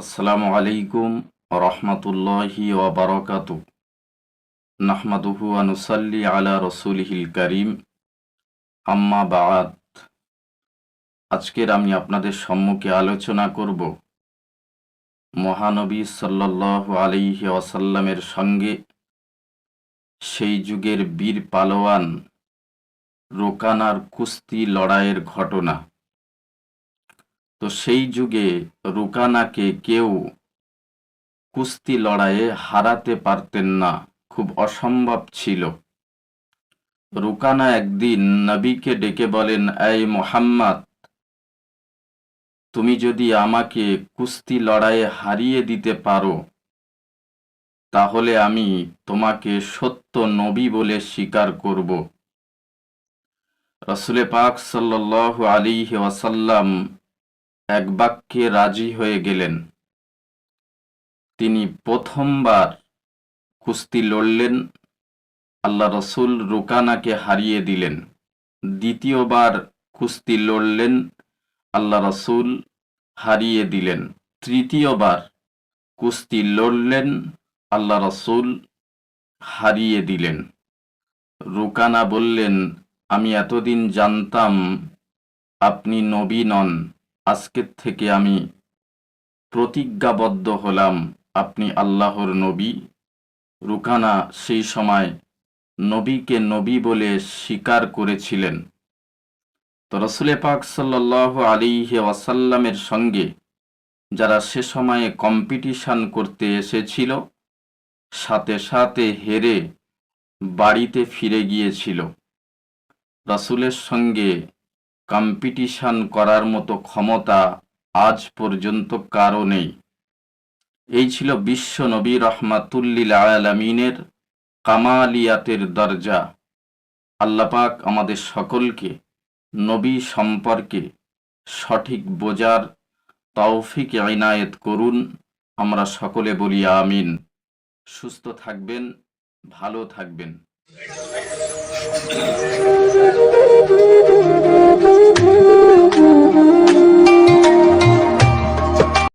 আসসালামু আলাইকুম রহমতুল্লাহি ওবরকাত নাহমাদুহু আনুসাল্লি আলা রসুলহিল করিম। আম্মা বাদ। আজকের আমি আপনাদের সম্মুখে আলোচনা করব মহানবী সাল্লাল্লাহু আলাইহি ওয়াসাল্লামের সঙ্গে সেই যুগের বীর পালোয়ান রোকানার কুস্তি লড়াইয়ের ঘটনা। তো সেই যুগে রুকানাকে কেউ কুস্তি লড়াইয়ে হারাতে পারতেন না, খুব অসম্ভব ছিল। রুকানা একদিন নবীকে ডেকে বলেন, এই মোহাম্মদ, তুমি যদি আমাকে কুস্তি লড়াইয়ে হারিয়ে দিতে পারো, তাহলে আমি তোমাকে সত্য নবী বলে স্বীকার করব। রসুলে পাক সাল্লাল্লাহু আলী ওয়াসাল্লাম এক বাক্যে রাজি হয়ে গেলেন। তিনি প্রথমবার কুস্তি লড়লেন। আল্লাহ রসুল রুকানাকে হারিয়ে দিলেন। দ্বিতীয়বার কুস্তি লড়লেন। আল্লাহ রসুল হারিয়ে দিলেন। তৃতীয়বার কুস্তি লড়লেন। আল্লাহ রসুল হারিয়ে দিলেন। রুকানা বললেন, আমি এতদিন জানতাম আপনি নবী নন। আজকের থেকে আমি প্রতিজ্ঞাবদ্ধ হলাম আপনি আল্লাহর নবী। রুকানা সেই সময় নবীকে নবী বলে স্বীকার করেছিলেন। তো রসুলে পাক সাল্লাহ আলিহে ওয়াসাল্লামের সঙ্গে যারা সে সময়ে কম্পিটিশন করতে এসেছিল, সাথে সাথে হেরে বাড়িতে ফিরে গিয়েছিল। রসুলের সঙ্গে কম্পিটিশন করার মতো ক্ষমতা আজ পর্যন্ত কারও নেই। এই ছিল বিশ্ব নবী রহমাতুল্লিল আলমিনের কামালিয়াতের দরজা। আল্লাপাক আমাদের সকলকে নবী সম্পর্কে সঠিক বোঝার তৌফিক আইনায়েত করুন। আমরা সকলে বলি আমিন। সুস্থ থাকবেন, ভালো থাকবেন।